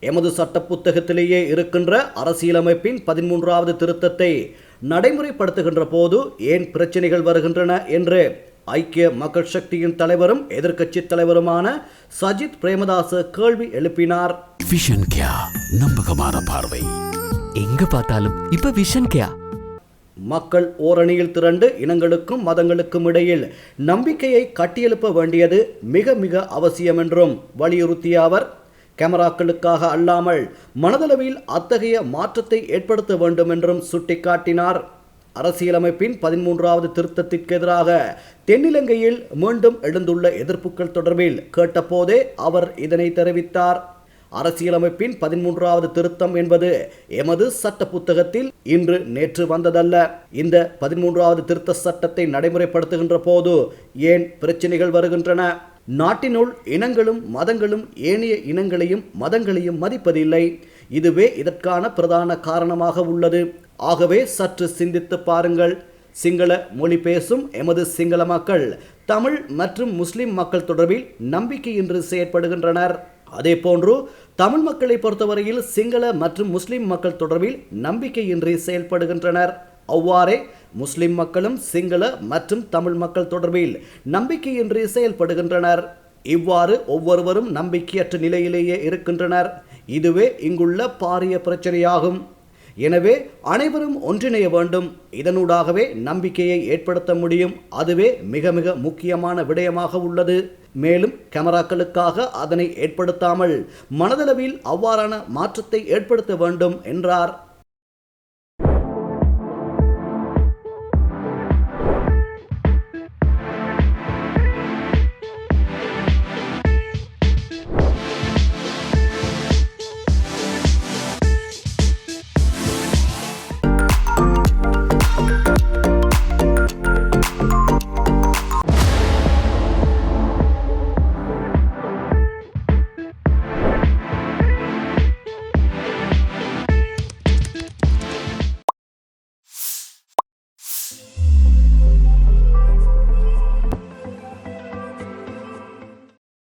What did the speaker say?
எமது சட்ட புத்தகத்திலேயே இருக்கின்ற அரசியலமைப்பின் பதிமூன்றாவது திருத்தத்தை நடைமுறைப்படுத்துகின்ற போது ஏன் பிரச்சனைகள் வருகின்றன என்று ஐக்கிய மக்கள் சக்தியின் தலைவரும் எதிர்க்கட்சித் தலைவருமான சஜித் பிரேமதாச கேள்வி எழுப்பினார். விஷன் கியா நம்பகமான பார்வை. எங்க பார்த்தாலும் இப்ப விஷன் கேயா மக்கள் ஓரணியில் திரண்டு இனங்களுக்கும் மதங்களுக்கும் இடையில் நம்பிக்கையை கட்டியெழுப்ப வேண்டியது மிக மிக அவசியம் என்றும் வலியுறுத்திய அவர் கேமராக்களுக்காக அல்லாமல் மனதளவில் அத்தகைய மாற்றத்தை ஏற்படுத்த வேண்டும் என்றும் சுட்டிக்காட்டினார். அரசியலமைப்பின் பதிமூன்றாவது திருத்தத்திற்கு எதிராக தென்னிலங்கையில் மீண்டும் எழுந்துள்ள எதிர்ப்புகள் தொடர்பில் கேட்டபோதே அவர் இதனை தெரிவித்தார். அரசியலமைப்பின் பதிமூன்றாவது திருத்தம் என்பது எமது சட்ட புத்தகத்தில் இன்று நேற்று வந்ததல்ல. இந்த பதிமூன்றாவது திருத்த சட்டத்தை நடைமுறைப்படுத்துகின்ற போது ஏன் பிரச்சனைகள் வருகின்றன? நாட்டினுள் இனங்களும் மதங்களும் ஏனைய இனங்களையும் மதங்களையும் மதிப்பதில்லை. இதுவே இதற்கான பிரதான காரணமாக உள்ளது. ஆகவே சற்று சிந்தித்து பாருங்கள். சிங்கள மொழி பேசும் எமது சிங்கள மக்கள் தமிழ் மற்றும் முஸ்லிம் மக்கள் தொடர்பில் நம்பிக்கையின்றி செயற்படுகின்றனர். அதே போன்று தமிழ் மக்களை பொறுத்தவரையில் சிங்கள மற்றும் முஸ்லிம் மக்கள் தொடர்பில் நம்பிக்கையின்றி செயல்படுகின்றனர். அவ்வாறே முஸ்லிம் மக்களும் சிங்கள மற்றும் தமிழ் மக்கள் தொடர்பில் நம்பிக்கையின்றி செயல்படுகின்றனர். இவ்வாறு ஒவ்வொருவரும் நம்பிக்கையற்ற நிலையிலேயே இருக்கின்றனர். இதுவே இங்குள்ள பாரிய பிரச்சனையாகும். எனவே அனைவரும் ஒன்றிணைய வேண்டும். இதனூடாகவே நம்பிக்கையை ஏற்படுத்த முடியும். அதுவே மிக மிக முக்கியமான விடயமாக உள்ளது. மேலும் கேமராக்களுக்காக அதனை ஏற்படுத்தாமல் மனதளவில் அவ்வாறான மாற்றத்தை ஏற்படுத்த வேண்டும் என்றார்.